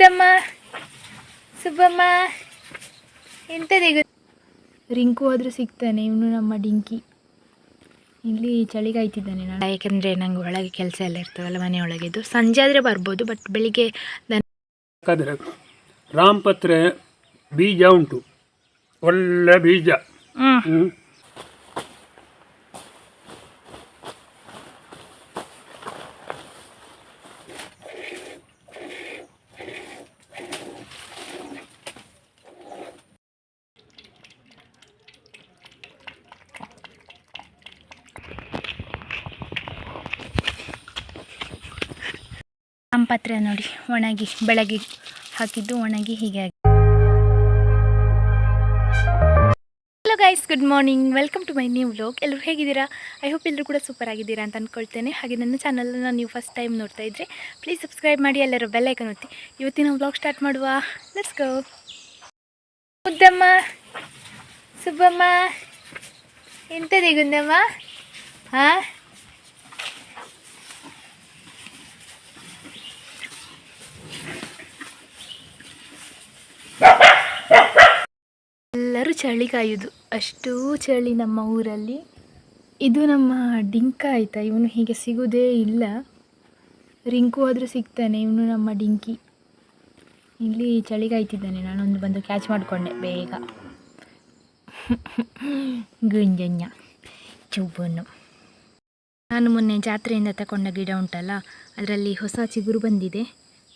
ಮುದ್ದಮ್ಮ ಸುಬ್ಬಮ್ಮ ಎಂಥದಿಗೂ ರಿಂಕು ಆದರೂ ಸಿಗ್ತಾನೆ ಇವನು ನಮ್ಮ ಡಿಂಕಿ. ಇಲ್ಲಿ ಚಳಿಗಾಯ್ತಿದ್ದಾನೆ ನಾನು. ಯಾಕೆಂದರೆ ನಂಗೆ ಒಳಗೆ ಕೆಲಸ ಎಲ್ಲ ಇರ್ತದಲ್ಲ ಮನೆಯೊಳಗಿದ್ದು ಸಂಜೆ ಆದರೆ ಬರ್ಬೋದು ಬಟ್ ಬೆಳಿಗ್ಗೆ ನಾನು ರಾಮ್ ರಾಮಪತ್ರೆ ಬೀಜ ಉಂಟು. ಒಳ್ಳೆ ಬೀಜ. ಹ್ಞೂ ಪತ್ರೆ ನೋಡಿ. ಒಣಗಿ, ಬೆಳಗ್ಗೆ ಹಾಕಿದ್ದು ಒಣಗಿ ಹೀಗೆ ಆಗಿ. Hello guys good morning welcome to my new vlog ಎಲ್ಲರೂ ಹೇಗಿದ್ದೀರಾ? ಐ ಹೋಪ್ ಎಲ್ಲರೂ ಕೂಡ ಸೂಪರ್ ಆಗಿದ್ದೀರಾ ಅಂತ ಅಂದ್ಕೊಳ್ತೇನೆ ಹಾಗೆ ನನ್ನ ಚಾನಲನ್ನು ನೀವು ಫಸ್ಟ್ ಟೈಮ್ ನೋಡ್ತಾ ಇದ್ದರೆ ಪ್ಲೀಸ್ ಸಬ್ಸ್ಕ್ರೈಬ್ ಮಾಡಿ, ಎಲ್ಲರೂ ಬೆಲ್ಲೈಕನ್ ಒತ್ತಿ. ಇವತ್ತಿನ ವ್ಲಾಗ್ ಸ್ಟಾರ್ಟ್ ಮಾಡುವ. ಲೆಟ್ಸ್ ಗೋ ಮುದ್ದಮ್ಮ ಸುಬ್ಬಮ್ಮ ಎಂಥದೇ ಗುಂದಮ್ಮ ಹಾಂ ಎಲ್ಲರೂ ಚಳಿ ಕಾಯೋದು. ಅಷ್ಟೂ ಚಳಿ ನಮ್ಮ ಊರಲ್ಲಿ. ಇದು ನಮ್ಮ ಡಿಂಕ ಆಯಿತಾ? ಇವನು ಹೀಗೆ ಸಿಗೋದೇ ಇಲ್ಲ. ರಿಂಕು ಆದರೂ ಸಿಗ್ತಾನೆ, ಇವನು ನಮ್ಮ ಡಿಂಕಿ. ಇಲ್ಲಿ ಚಳಿಗಾಯ್ತಿದ್ದಾನೆ ನಾನೊಂದು ಬಂದು ಕ್ಯಾಚ್ ಮಾಡಿಕೊಂಡೆ ಬೇಗ. ಗುಂಜನ್ಯ, ಚುಬ್ಬನ್ನು. ನಾನು ಮೊನ್ನೆ ಜಾತ್ರೆಯಿಂದ ತಗೊಂಡ ಗಿಡ ಉಂಟಲ್ಲ, ಅದರಲ್ಲಿ ಹೊಸ ಚಿಗುರು ಬಂದಿದೆ.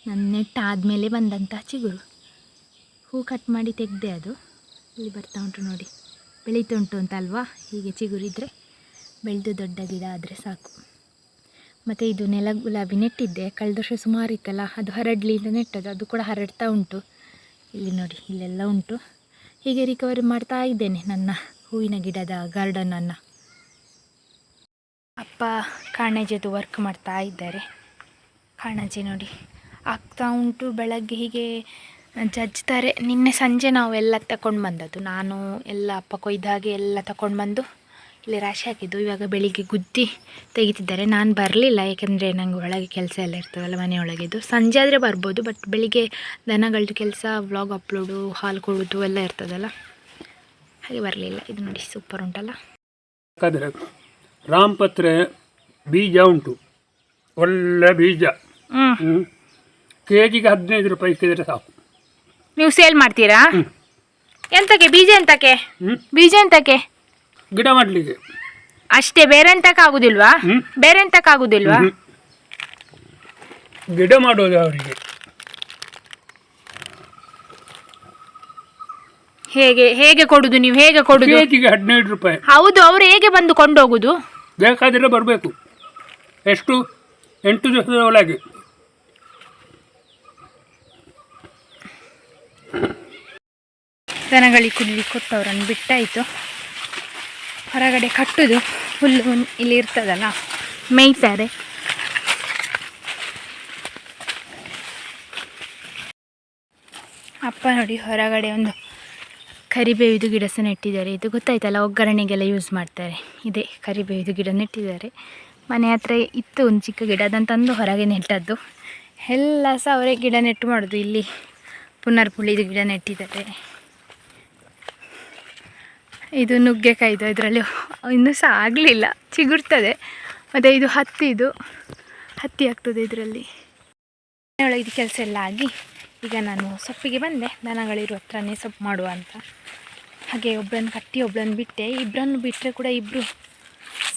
ನನ್ನ ನೆಟ್ಟ ಆದಮೇಲೆ ಬಂದಂಥ ಚಿಗುರು. ಹೂ ಕಟ್ ಮಾಡಿ ತೆಗೆದೆ ಅದು. ಇಲ್ಲಿ ಬರ್ತಾ ಉಂಟು ನೋಡಿ. ಬೆಳೀತಾ ಉಂಟು ಅಂತ ಅಲ್ವಾ? ಹೀಗೆ ಚಿಗುರಿದ್ರೆ ಬೆಳೆದು ದೊಡ್ಡ ಗಿಡ ಆದರೆ ಸಾಕು. ಮತ್ತು ಇದು ನೆಲ ಗುಲಾಬಿ ನೆಟ್ಟಿದ್ದೆ. ಕಳೆದ ವರ್ಷ ಸುಮಾರು ಇತ್ತಲ್ಲ, ಅದು ಅಂತ ನೆಟ್ಟದ್ದು. ಅದು ಕೂಡ ಹರಡ್ತಾ ಉಂಟು. ಇಲ್ಲಿ ನೋಡಿ, ಇಲ್ಲೆಲ್ಲ ಉಂಟು. ಹೀಗೆ ರಿಕವರಿ ಮಾಡ್ತಾ ಇದ್ದೇನೆ ನನ್ನ ಹೂವಿನ ಗಿಡದ ಗಾರ್ಡನನ್ನು ಅಪ್ಪ ಕಾಣಜದು ವರ್ಕ್ ಮಾಡ್ತಾ ಇದ್ದಾರೆ. ಕಾಣಜೆ ನೋಡಿ, ಆಗ್ತಾ ಉಂಟು ಬೆಳಗ್ಗೆ ಹೀಗೆ ಜಜ್ತಾರೆ. ನಿನ್ನೆ ಸಂಜೆ ನಾವು ಎಲ್ಲ ತಗೊಂಡು ಬಂದದ್ದು. ನಾನು ಎಲ್ಲ ಅಪ್ಪ ಕೊಯ್ದಾಗೆ ಎಲ್ಲ ತಗೊಂಡು ಬಂದು ಇಲ್ಲಿ ರಾಶಿ ಹಾಕಿದ್ದು. ಇವಾಗ ಬೆಳಿಗ್ಗೆ ಗುದ್ದಿ ತೆಗಿತಿದ್ದಾರೆ. ನಾನು ಬರಲಿಲ್ಲ ಏಕೆಂದರೆ ನಂಗೆ ಒಳಗೆ ಕೆಲಸ ಎಲ್ಲ ಇರ್ತದಲ್ಲ ಮನೆಯೊಳಗಿದ್ದು. ಸಂಜೆ ಆದರೆ ಬರ್ಬೋದು ಬಟ್ ಬೆಳಿಗ್ಗೆ ದನಗಳದ್ದು ಕೆಲಸ ವ್ಲಾಗ್ ಅಪ್ಲೋಡು ಹಾಲು ಕೊಡೋದು ಎಲ್ಲ ಇರ್ತದಲ್ಲ ಹಾಗೆ ಬರಲಿಲ್ಲ. ಇದು ನೋಡಿ ಸೂಪರ್ ಉಂಟಲ್ಲ. ರಾಮಪತ್ರೆ ಬೀಜ ಉಂಟು. ಒಳ್ಳೆ ಬೀಜ. ಕೆ ಜಿಗೆ ಹದಿನೈದು ರೂಪಾಯಿ ಇಕ್ಕಿದರೆ ಸಾಕು. ನೀವು ಸೇಲ್ ಮಾಡ್ತೀರಾ? ಎಂತಕ್ಕೆ? ಬೀಜ ಎಂತಕ್ಕೆ? ಹ್ಮ್. ಬೀಜ ಎಂತಕ್ಕೆ? ಗಿಡ ಮಾಡಲಿಕ್ಕೆ. ಅಷ್ಟೇ ಬೇರೆ ಎಂತಕ್ಕೆ ಆಗುದಿಲ್ವಾ? ಹ್ಮ್. ಬೇರೆ ಎಂತಕ್ಕೆ ಆಗುದಿಲ್ವಾ? ಗಿಡ ಮಾಡೋದು ಅವರಿಗೆ. ಹೇಗೆ ಹೇಗೆ ಕೊಡುದು ನೀವು? ಹೇಗೆ ಕೊಡುದು? ಕೆಜಿಗೆ ಹದಿನೈದು ರೂಪಾಯಿ. ಹೌದು ಅವ್ರು ಹೇಗೆ ಬಂದು ಕೊಂಡೋಗುದು? ಬೇಕಾದ್ರೆ ಬರಬೇಕು. ಎಷ್ಟು? ಎಂಟು ದಿವಸದ ಒಳಗೆ. ದನಗಳಿಗೆ ಕುಡಿಲಿ ಕೊಟ್ಟವ್ರನ್ನು ಬಿಟ್ಟಾಯಿತು. ಹೊರಗಡೆ ಕಟ್ಟುದು ಹುಲ್ಲು ಇಲ್ಲಿ ಇರ್ತದಲ್ಲ, ಮೇಯ್ತಾರೆ. ಅಪ್ಪ ನೋಡಿ ಹೊರಗಡೆ ಒಂದು ಕರಿಬೇವಿದು ಗಿಡ ಸಹ ನೆಟ್ಟಿದ್ದಾರೆ. ಇದು ಗೊತ್ತಾಯ್ತಲ್ಲ, ಒಗ್ಗರಣೆಗೆಲ್ಲ ಯೂಸ್ ಮಾಡ್ತಾರೆ. ಇದೇ ಕರಿಬೇವಿದು ಗಿಡ ನೆಟ್ಟಿದ್ದಾರೆ. ಮನೆ ಹತ್ರ ಇತ್ತು ಒಂದು ಚಿಕ್ಕ ಗಿಡ, ಅದನ್ನು ತಂದು ಹೊರಗೆ ನೆಟ್ಟದ್ದು. ಎಲ್ಲ ಸಹ ಅವರೇ ಗಿಡ ನೆಟ್ಟು ಮಾಡೋದು. ಇಲ್ಲಿ ಪುನರ್ಪುಳಿದು ಗಿಡ ನೆಟ್ಟಿದ್ದಾರೆ. ಇದು ನುಗ್ಗೆಕಾಯಿದು ಇದರಲ್ಲಿ ಇನ್ನೂ ಸಹ ಆಗಲಿಲ್ಲ, ಚಿಗುರ್ತದೆ. ಮತ್ತು ಇದು ಹತ್ತಿದು ಹತ್ತಿ ಆಗ್ತದೆ ಇದರಲ್ಲಿ. ಇದು ಕೆಲಸ ಎಲ್ಲ ಆಗಿ, ಈಗ ನಾನು ಸೊಪ್ಪಿಗೆ ಬಂದೆ, ದನಗಳಿರೋ ಹತ್ರನೇ ಸೊಪ್ಪು ಮಾಡುವ ಅಂತ. ಹಾಗೆ ಒಬ್ಬರನ್ನು ಕಟ್ಟಿ ಒಬ್ಬರನ್ನು ಬಿಟ್ಟೆ ಇಬ್ಬರನ್ನು ಬಿಟ್ಟರೆ ಕೂಡ ಇಬ್ಬರು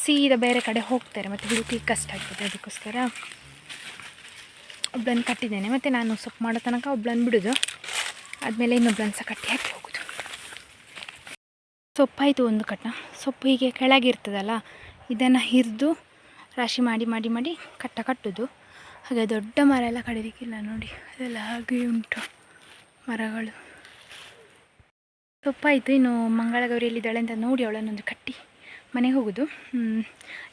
ಸೀದಾ ಬೇರೆ ಕಡೆ ಹೋಗ್ತಾರೆ, ಮತ್ತು ಹುಡುಕಿ ಕಷ್ಟ ಆಗ್ತದೆ ಅದಕ್ಕೋಸ್ಕರ. ಒಬ್ಬಳನ್ನು ಕಟ್ಟಿದ್ದೇನೆ, ಮತ್ತು ನಾನು ಸೊಪ್ಪು ಮಾಡೋ ತನಕ ಒಬ್ಬಳನ್ನು ಬಿಡೋದು. ಆದಮೇಲೆ ಇನ್ನೊಬ್ಬಳನ್ನು ಸಹ ಕಟ್ಟಿ ಹಾಕಿ ಹೋಗೋದು. ಸೊಪ್ಪಾಯಿತು ಒಂದು ಕಟ್ಟ ಸೊಪ್ಪು ಹೀಗೆ ಕೆಳಗಿರ್ತದಲ್ಲ, ಇದನ್ನು ಹಿರಿದು ರಾಶಿ ಮಾಡಿ ಮಾಡಿ ಮಾಡಿ ಕಟ್ಟ ಕಟ್ಟೋದು. ಹಾಗೆ ದೊಡ್ಡ ಮರ ಎಲ್ಲ ಕಡಿಲಿಕ್ಕಿಲ್ಲ ನೋಡಿ ಅದೆಲ್ಲ ಹಾಗೆ ಉಂಟು ಮರಗಳು. ಸೊಪ್ಪಾಯಿತು ಇನ್ನು ಮಂಗಳಗೌರಿ ಎಲ್ಲಿದ್ದಾಳೆ ಅಂತ ನೋಡಿ ಅವಳನ್ನೊಂದು ಕಟ್ಟಿ ಮನೆಗೆ ಹೋಗೋದು.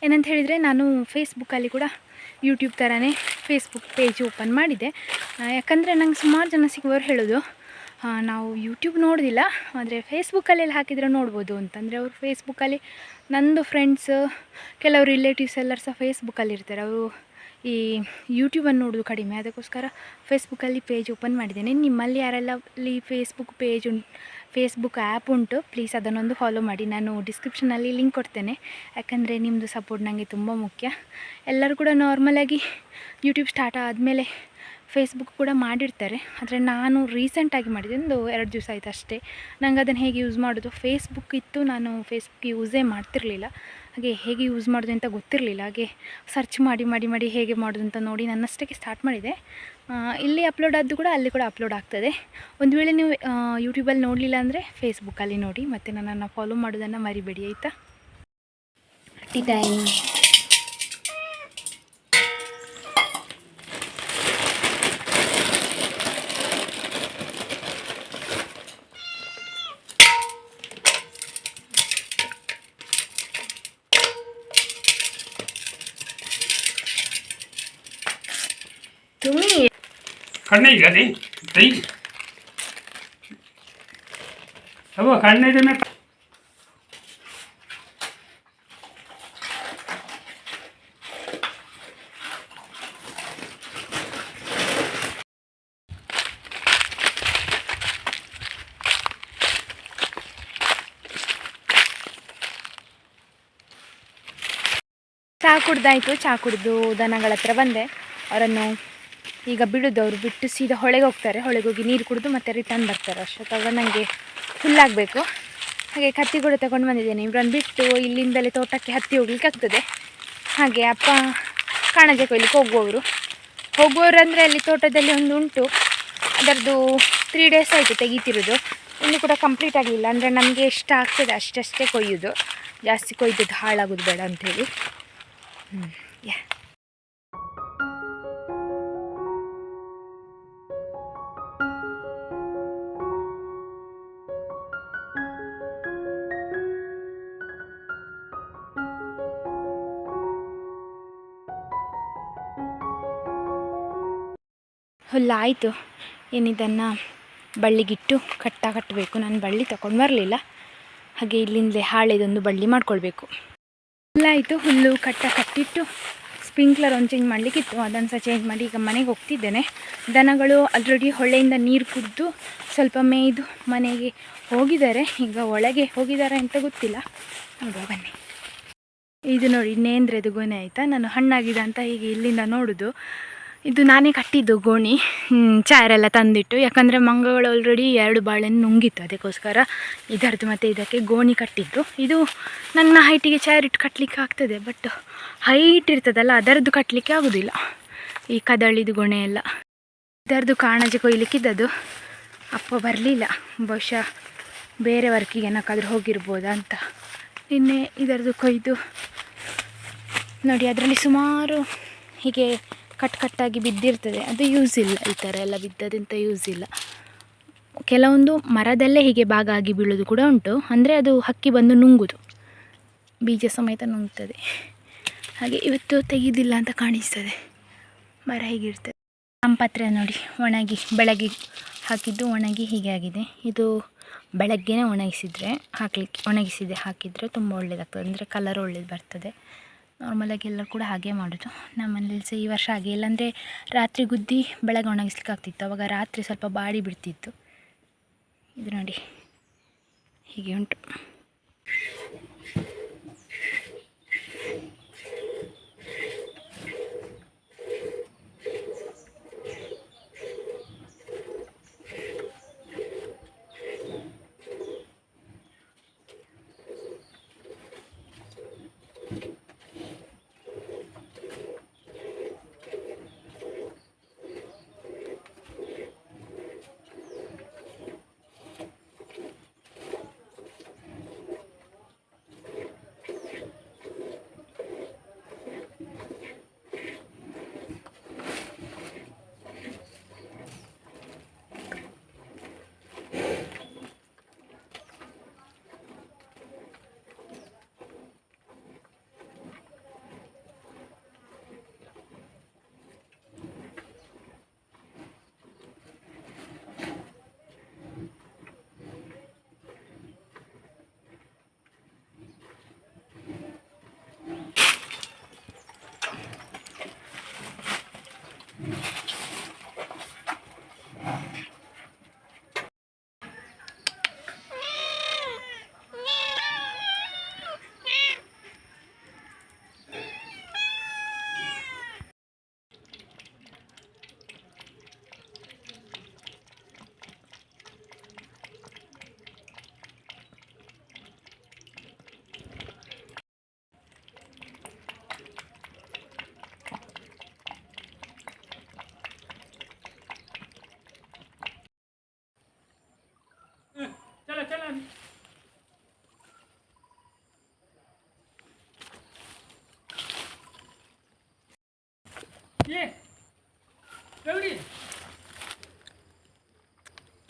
ಏನಂತ ಹೇಳಿದರೆ ನಾನು ಫೇಸ್ಬುಕ್ಕಲ್ಲಿ ಕೂಡ ಯೂಟ್ಯೂಬ್ ಥರನೇ ಫೇಸ್ಬುಕ್ ಪೇಜ್ ಓಪನ್ ಮಾಡಿದೆ. ಯಾಕಂದರೆ ನಂಗೆ ಸುಮಾರು ಜನ ಸಿಗುವವರು ಹೇಳೋದು. ನಾವು ಯೂಟ್ಯೂಬ್ ನೋಡೋದಿಲ್ಲ, ಆದರೆ ಫೇಸ್ಬುಕ್ಕಲ್ಲೆಲ್ಲ ಹಾಕಿದರೆ ನೋಡ್ಬೋದು ಅಂತಂದರೆ ಅವರು ಫೇಸ್ಬುಕ್ಕಲ್ಲಿ ನಂದು ಫ್ರೆಂಡ್ಸ್ ಕೆಲವು ರಿಲೇಟಿವ್ಸ್ ಎಲ್ಲರೂ ಸಹ ಫೇಸ್ಬುಕ್ಕಲ್ಲಿ ಇರ್ತಾರೆ. ಅವರು ಈ ಯೂಟ್ಯೂಬನ್ನು ನೋಡೋದು ಕಡಿಮೆ. ಅದಕ್ಕೋಸ್ಕರ ಫೇಸ್ಬುಕ್ಕಲ್ಲಿ ಪೇಜ್ ಓಪನ್ ಮಾಡಿದ್ದೇನೆ. ನಿಮ್ಮಲ್ಲಿ ಯಾರೆಲ್ಲ ಅಲ್ಲಿ ಫೇಸ್ಬುಕ್ ಪೇಜ್ ಉಂಟು ಫೇಸ್ಬುಕ್ ಆ್ಯಪ್ ಉಂಟು ಪ್ಲೀಸ್ ಅದನ್ನೊಂದು ಫಾಲೋ ಮಾಡಿ. ನಾನು ಡಿಸ್ಕ್ರಿಪ್ಷನಲ್ಲಿ ಲಿಂಕ್ ಕೊಡ್ತೇನೆ. ಯಾಕಂದರೆ ನಿಮ್ಮದು ಸಪೋರ್ಟ್ ನನಗೆ ತುಂಬ ಮುಖ್ಯ. ಎಲ್ಲರೂ ಕೂಡ ನಾರ್ಮಲಾಗಿ ಯೂಟ್ಯೂಬ್ ಸ್ಟಾರ್ಟ್ ಆದಮೇಲೆ ಫೇಸ್ಬುಕ್ ಕೂಡ ಮಾಡಿರ್ತಾರೆ. ಆದರೆ ನಾನು ರೀಸೆಂಟಾಗಿ ಮಾಡಿದೆ ಒಂದು ಎರಡು ದಿವಸ ಆಯಿತು ಅಷ್ಟೇ. ನಂಗೆ ಅದನ್ನು ಹೇಗೆ ಯೂಸ್ ಮಾಡೋದು? ಫೇಸ್ಬುಕ್ ಇತ್ತು, ನಾನು ಫೇಸ್ಬುಕ್ ಯೂಸೇ ಮಾಡ್ತಿರಲಿಲ್ಲ. ಹಾಗೆ ಹೇಗೆ ಯೂಸ್ ಮಾಡೋದು ಅಂತ ಗೊತ್ತಿರಲಿಲ್ಲ. ಹಾಗೆ ಸರ್ಚ್ ಮಾಡಿ ಮಾಡಿ ಮಾಡಿ ಹೇಗೆ ಮಾಡೋದು ಅಂತ ನೋಡಿ ನನ್ನಷ್ಟಕ್ಕೆ ಸ್ಟಾರ್ಟ್ ಮಾಡಿದೆ. ಇಲ್ಲಿ ಅಪ್ಲೋಡ್ ಆದ್ದು ಕೂಡ ಅಲ್ಲಿ ಕೂಡ ಅಪ್ಲೋಡ್ ಆಗ್ತದೆ. ಒಂದು ವೇಳೆ ನೀವು ಯೂಟ್ಯೂಬಲ್ಲಿ ನೋಡಲಿಲ್ಲ ಅಂದರೆ ಫೇಸ್ಬುಕ್ಕಲ್ಲಿ ನೋಡಿ. ಮತ್ತು ನನ್ನನ್ನು ಫಾಲೋ ಮಾಡೋದನ್ನು ಮರಿಬೇಡಿ, ಆಯಿತಾ? ಟೀ ಟೈಮ್ ಕಣ್ಣಿಗೆ ಅದೇ ಕೈ ಅವ ಕಣ್ಣಿಗೆ ಮೇಲೆ ಚಹಾ ಕುಡ್ದಾಯಿತು ಚಹಾ ಕುಡಿದು ದನಗಳ ಹತ್ರ ಬಂದೆ. ಅವರನ್ನು ಈಗ ಬಿಡೋದು ಅವರು ಬಿಟ್ಟು ಸೀದಾ ಹೊಳೆಗೆ ಹೋಗ್ತಾರೆ. ಹೊಳೆಗೆ ಹೋಗಿ ನೀರು ಕುಡಿದು ಮತ್ತೆ ರಿಟರ್ನ್ ಬರ್ತಾರೆ ಅಷ್ಟೊತ್ತಾಗ ನನಗೆ ಫುಲ್ಲಾಗಬೇಕು ಹಾಗೆ ಕತ್ತಿ ಕೂಡ ತಗೊಂಡು ಬಂದಿದ್ದೇನೆ. ಇವ್ರನ್ನ ಬಿಟ್ಟು ಇಲ್ಲಿಂದಲೇ ತೋಟಕ್ಕೆ ಹತ್ತಿ ಹೋಗ್ಲಿಕ್ಕೆ ಆಗ್ತದೆ. ಹಾಗೆ ಅಪ್ಪ ಕಾಣಜೆ ಕೊಯ್ಲಿಕ್ಕೆ ಹೋಗುವವರು. ಹೋಗುವವರು ಅಂದರೆ ಅಲ್ಲಿ ತೋಟದಲ್ಲಿ ಒಂದು ಉಂಟು. ಅದರದ್ದು ತ್ರೀ ಡೇಸ್ ಆಯಿತು ತೆಗೀತಿರೋದು. ಇನ್ನು ಕೂಡ ಕಂಪ್ಲೀಟ್ ಆಗಲಿಲ್ಲ. ಅಂದರೆ ನಮಗೆ ಎಷ್ಟು ಆಗ್ತದೆ ಅಷ್ಟಷ್ಟೇ ಕೊಯ್ಯೋದು. ಜಾಸ್ತಿ ಕೊಯ್ದದ್ದು ಹಾಳಾಗೋದು ಬೇಡ ಅಂಥೇಳಿ ಹ್ಞೂ ಹುಲ್ಲಾಯಿತು. ಏನಿದನ್ನು ಬಳ್ಳಿಗಿಟ್ಟು ಕಟ್ಟ ಕಟ್ಟಬೇಕು ನಾನು ಬಳ್ಳಿ ತಗೊಂಡು ಬರಲಿಲ್ಲ. ಹಾಗೆ ಇಲ್ಲಿಂದಲೇ ಹಾಳೆದೊಂದು ಬಳ್ಳಿ ಮಾಡ್ಕೊಳ್ಬೇಕು. ಹುಲ್ಲಾಯಿತು. ಹುಲ್ಲು ಕಟ್ಟ ಕಟ್ಟಿಟ್ಟು ಸ್ಪ್ರಿಂಕ್ಲರ್ ಒಂದು ಚೇಂಜ್ ಮಾಡಲಿಕ್ಕಿತ್ತು. ಅದನ್ನು ಸಹ ಚೇಂಜ್ ಮಾಡಿ ಈಗ ಮನೆಗೆ ಹೋಗ್ತಿದ್ದೇನೆ. ದನಗಳು ಆಲ್ರೆಡಿ ಹೊಳೆಯಿಂದ ನೀರು ಕುಡಿದು ಸ್ವಲ್ಪ ಮೇಯ್ದು ಮನೆಗೆ ಹೋಗಿದ್ದಾರೆ. ಈಗ ಒಳಗೆ ಹೋಗಿದ್ದಾರೆ ಅಂತ ಗೊತ್ತಿಲ್ಲ. ನೋಡುವ ಬನ್ನಿ. ಇದು ನೋಡಿ, ನೇಂದ್ರೆದು ಗೊನೆ ಆಯಿತಾ? ನಾನು ಹಣ್ಣಾಗಿದೆ ಅಂತ ಹೀಗೆ ಇಲ್ಲಿಂದ ನೋಡೋದು. ಇದು ನಾನೇ ಕಟ್ಟಿದ್ದು ಗೋಣಿ. ಚಾರೆಲ್ಲ ತಂದಿಟ್ಟು. ಯಾಕಂದರೆ ಮಂಗಗಳು ಆಲ್ರೆಡಿ ಎರಡು ಬಾಳೆಹಣ್ಣು ನುಂಗಿತ್ತು. ಅದಕ್ಕೋಸ್ಕರ ಇದರದ್ದು ಮತ್ತು ಇದಕ್ಕೆ ಗೋಣಿ ಕಟ್ಟಿದ್ದು. ಇದು ನನ್ನ ಹೈಟಿಗೆ ಚೇರ್ ಇಟ್ಟು ಕಟ್ಟಲಿಕ್ಕೆ ಆಗ್ತದೆ ಬಟ್ ಹೈಟ್ ಇರ್ತದಲ್ಲ, ಅದರದ್ದು ಕಟ್ಟಲಿಕ್ಕೆ ಆಗೋದಿಲ್ಲ. ಈ ಕದಳಿದು ಗೊಣೆ ಎಲ್ಲ. ಇದರದ್ದು ಕಾಣಜಿ ಕೊಯ್ಲಿಕ್ಕಿದ್ದದು ಅಪ್ಪ ಬರಲಿಲ್ಲ. ಬಹುಶಃ ಬೇರೆ ವರ್ಕಿಗೆ ಏನಕ್ಕಾದ್ರೂ ಹೋಗಿರ್ಬೋದಾ ಅಂತ. ನಿನ್ನೆ ಇದರದ್ದು ಕೊಯ್ದು. ನೋಡಿ, ಅದರಲ್ಲಿ ಸುಮಾರು ಹೀಗೆ ಕಟ್ ಕಟ್ಟಾಗಿ ಬಿದ್ದಿರ್ತದೆ. ಅದು ಯೂಸ್ ಇಲ್ಲ. ಈ ಥರ ಎಲ್ಲ ಬಿದ್ದದಂತ ಯೂಸ್ ಇಲ್ಲ. ಕೆಲವೊಂದು ಮರದಲ್ಲೇ ಹೀಗೆ ಭಾಗ ಆಗಿ ಬೀಳೋದು ಕೂಡ ಉಂಟು. ಅಂದರೆ ಅದು ಹಕ್ಕಿ ಬಂದು ನುಂಗುದು. ಬೀಜ ಸಮೇತ ನುಂಗ್ತದೆ. ಹಾಗೆ ಇವತ್ತು ತೆಗೆದಿಲ್ಲ ಅಂತ ಕಾಣಿಸ್ತದೆ. ಮರ ಹೀಗಿರ್ತದೆ ಸಂಪತ್ರೆ ನೋಡಿ. ಒಣಗಿ, ಬೆಳಗ್ಗೆ ಹಾಕಿದ್ದು ಒಣಗಿ ಹೀಗೆ ಆಗಿದೆ. ಇದು ಬೆಳಗ್ಗೆನೇ ಒಣಗಿಸಿದರೆ, ಹಾಕಲಿಕ್ಕೆ, ಒಣಗಿಸಿದೆ ಹಾಕಿದರೆ ತುಂಬ ಒಳ್ಳೆಯದಾಗ್ತದೆ ಅಂದರೆ ಕಲರ್ ಒಳ್ಳೇದು ಬರ್ತದೆ. ನಾರ್ಮಲಾಗಿ ಎಲ್ಲರೂ ಕೂಡ ಹಾಗೆ ಮಾಡೋದು. ನಮ್ಮನೇಲಿ ಸಹ ಈ ವರ್ಷ ಹಾಗೆ ಇಲ್ಲಾಂದರೆ ರಾತ್ರಿ ಗುದ್ದಿ ಬೆಳಗ್ಗೆ ಒಣಗಿಸ್ಲಿಕ್ಕೆ ಆಗ್ತಿತ್ತು. ಅವಾಗ ರಾತ್ರಿ ಸ್ವಲ್ಪ ಬಾಡಿ ಬಿಡ್ತಿತ್ತು. ಇದು ನೋಡಿ, ಹೀಗೆ ಉಂಟು.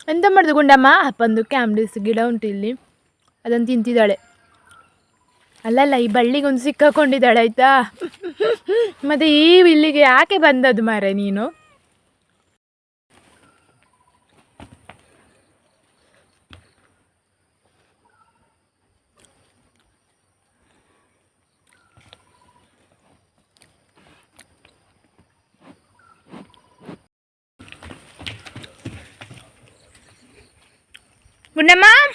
ಎಂತ ಮಾಡಿದೆ ಗುಂಡಮ್ಮ? ಅಪ್ಪಂದು ಕ್ಯಾಮ್ಲಿಸ್ ಗಿಡ ಉಂಟು ಇಲ್ಲಿ. ಅದನ್ನು ತಿಂತಿದ್ದಾಳೆ. ಅಲ್ಲಲ್ಲ, ಈ ಬಳ್ಳಿಗೆ ಒಂದು ಸಿಕ್ಕಾಕೊಂಡಿದ್ದಾಳೆ, ಆಯ್ತಾ? ಮತ್ತೆ ಈ ಇಲ್ಲಿಗೆ ಯಾಕೆ ಬಂದದ್ದು ಮಾರೆ ನೀನು? ಗುಂಡಮ್ಮ ಗೌರಿ